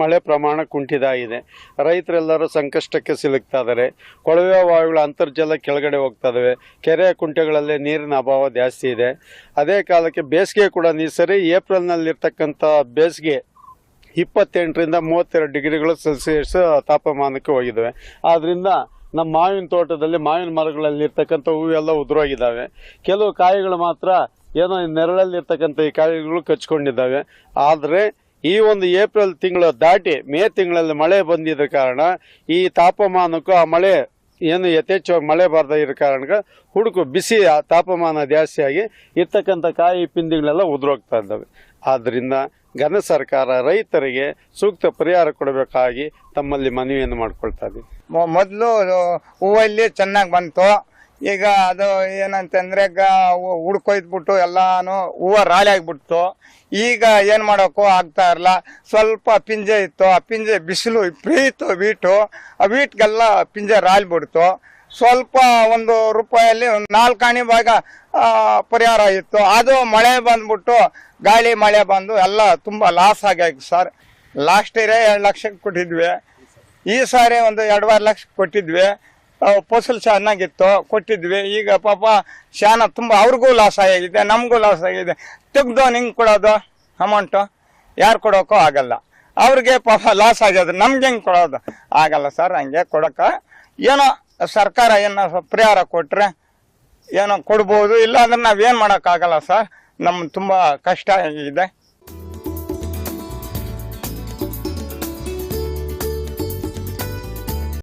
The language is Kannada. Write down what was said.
ಮಳೆ ಪ್ರಮಾಣ ಕುಂಠಿತ ರೈತರೆಲ್ಲರೂ ಸಂಕಷ್ಟಕ್ಕೆ ಸಿಲುಕ್ತಾ ಇದ್ದಾರೆ. ಕೊಳವೆ ಬಾವಿಗಳ ಅಂತರ್ಜಲ ಕೆಳಗಡೆ ಹೋಗ್ತಾ ಇದಾವೆ ಕೆರೆ ಕುಂಟೆಗಳಲ್ಲಿ ನೀರಿನ ಅಭಾವ ಜಾಸ್ತಿ ಇದೆ. ಅದೇ ಕಾಲಕ್ಕೆ ಬೇಸಿಗೆ ಕೂಡ ನೀರು ಸರಿ. ಏಪ್ರಿಲ್ನಲ್ಲಿರ್ತಕ್ಕಂಥ ಬೇಸಿಗೆ ಇಪ್ಪತ್ತೆಂಟರಿಂದ ಮೂವತ್ತೆರಡು ಡಿಗ್ರಿಗಳು ಸೆಲ್ಸಿಯಸ್ ತಾಪಮಾನಕ್ಕೆ ಹೋಗಿದ್ದಾವೆ. ಆದ್ದರಿಂದ ನಮ್ಮ ಮಾವಿನ ತೋಟದಲ್ಲಿ, ಮಾವಿನ ಮರಗಳಲ್ಲಿ ಇರ್ತಕ್ಕಂಥ ಹೂವೆಲ್ಲ ಉದುರೋಗಿದ್ದಾವೆ. ಕೆಲವು ಕಾಯಿಗಳು ಮಾತ್ರ ಏನೋ ನೆರಳಲ್ಲಿರ್ತಕ್ಕಂಥ ಈ ಕಾಯಿಗಳು ಕಚ್ಕೊಂಡಿದ್ದಾವೆ. ಆದರೆ ಈ ಒಂದು ಏಪ್ರಿಲ್ ತಿಂಗಳು ದಾಟಿ ಮೇ ತಿಂಗಳಲ್ಲಿ ಮಳೆ ಬಂದಿದ್ದ ಕಾರಣ ಈ ತಾಪಮಾನಕ್ಕೂ ಆ ಮಳೆ ಏನು ಯಥೇಚ್ಛವಾಗಿ ಮಳೆ ಬಾರದ ಇರೋ ಕಾರಣಕ್ಕೆ ಹುಡುಕು ಬಿಸಿ ತಾಪಮಾನ ಜಾಸ್ತಿಯಾಗಿ ಇರ್ತಕ್ಕಂಥ ಕಾಯಿ ಪಿಂದಿಗಳೆಲ್ಲ ಉದುರೋಗ್ತಾ ಇದ್ದಾವೆ. ಆದ್ದರಿಂದ ಘನ ಸರ್ಕಾರ ರೈತರಿಗೆ ಸೂಕ್ತ ಪರಿಹಾರ ಕೊಡಬೇಕಾಗಿ ತಮ್ಮಲ್ಲಿ ಮನವಿಯನ್ನು ಮಾಡ್ಕೊಳ್ತಾ ಇದ್ದೀವಿ. ಮೊದ್ಲು ಹೂವಲ್ಲಿ ಚೆನ್ನಾಗಿ ಬಂತು. ಈಗ ಅದು ಏನಂತಂದ್ರೆ ಈಗ ಹುಡ್ಕೊಯ್ದ್ಬಿಟ್ಟು ಎಲ್ಲಾನು ಹೂವು ರಾಲಿ ಆಗ್ಬಿಡ್ತು. ಈಗ ಏನು ಮಾಡೋಕ್ಕೂ ಆಗ್ತಾ ಇರಲ್ಲ ಸ್ವಲ್ಪ ಪಿಂಜೆ ಇತ್ತು. ಆ ಪಿಂಜೆ ಬಿಸಿಲು ಪ್ರೀತು ವೀಟು. ಆ ವೀಟ್ಗೆಲ್ಲ ಪಿಂಜೆ ರಾಲ್ಬಿಡ್ತು. ಸ್ವಲ್ಪ ಒಂದು ರೂಪಾಯಲ್ಲಿ ಒಂದು ನಾಲ್ಕು ಆಣಿ ಭಾಗ ಪರಿಹಾರ ಇತ್ತು. ಅದು ಮಳೆ ಬಂದ್ಬಿಟ್ಟು ಗಾಳಿ ಮಳೆ ಬಂದು ಎಲ್ಲ ತುಂಬ ಲಾಸ್ ಆಗೈತೆ ಸರ್ ಲಾಸ್ಟ್ ಇಯರೇ ಎರಡು ಲಕ್ಷಕ್ಕೆ ಕೊಟ್ಟಿದ್ವಿ. ಈ ಸಾರಿ ಒಂದು ಎರಡೂವರೆ ಲಕ್ಷ ಕೊಟ್ಟಿದ್ವಿ. ಫಸಲು ಚೆನ್ನಾಗಿತ್ತು ಕೊಟ್ಟಿದ್ವಿ. ಈಗ ಪಾಪ ಶಾನ ತುಂಬ ಅವ್ರಿಗೂ ಲಾಸ್ ಆಗಿದೆ, ನಮಗೂ ಲಾಸ್ ಆಗಿದೆ. ತೆಗ್ದು ನಿಂಗೆ ಕೊಡೋದು ಅಮೌಂಟು ಯಾರು ಕೊಡೋಕ್ಕೂ ಆಗಲ್ಲ. ಅವ್ರಿಗೆ ಪಾಪ ಲಾಸ್ ಆಗ್ಯದ ನಮ್ಗೆ ಹೆಂಗೆ ಕೊಡೋದು? ಆಗಲ್ಲ ಸರ್ ಹಂಗೆ ಕೊಡೋಕೆ. ಏನೋ ಸರ್ಕಾರ ಏನೋ ಪರಿಹಾರ ಕೊಟ್ಟರೆ ಏನೋ ಕೊಡ್ಬೋದು ಇಲ್ಲ ಅಂದ್ರೆ ನಾವೇನು ಮಾಡೋಕ್ಕಾಗಲ್ಲ ಸರ್ ನಮ್ಮ ತುಂಬ ಕಷ್ಟ ಇದೆ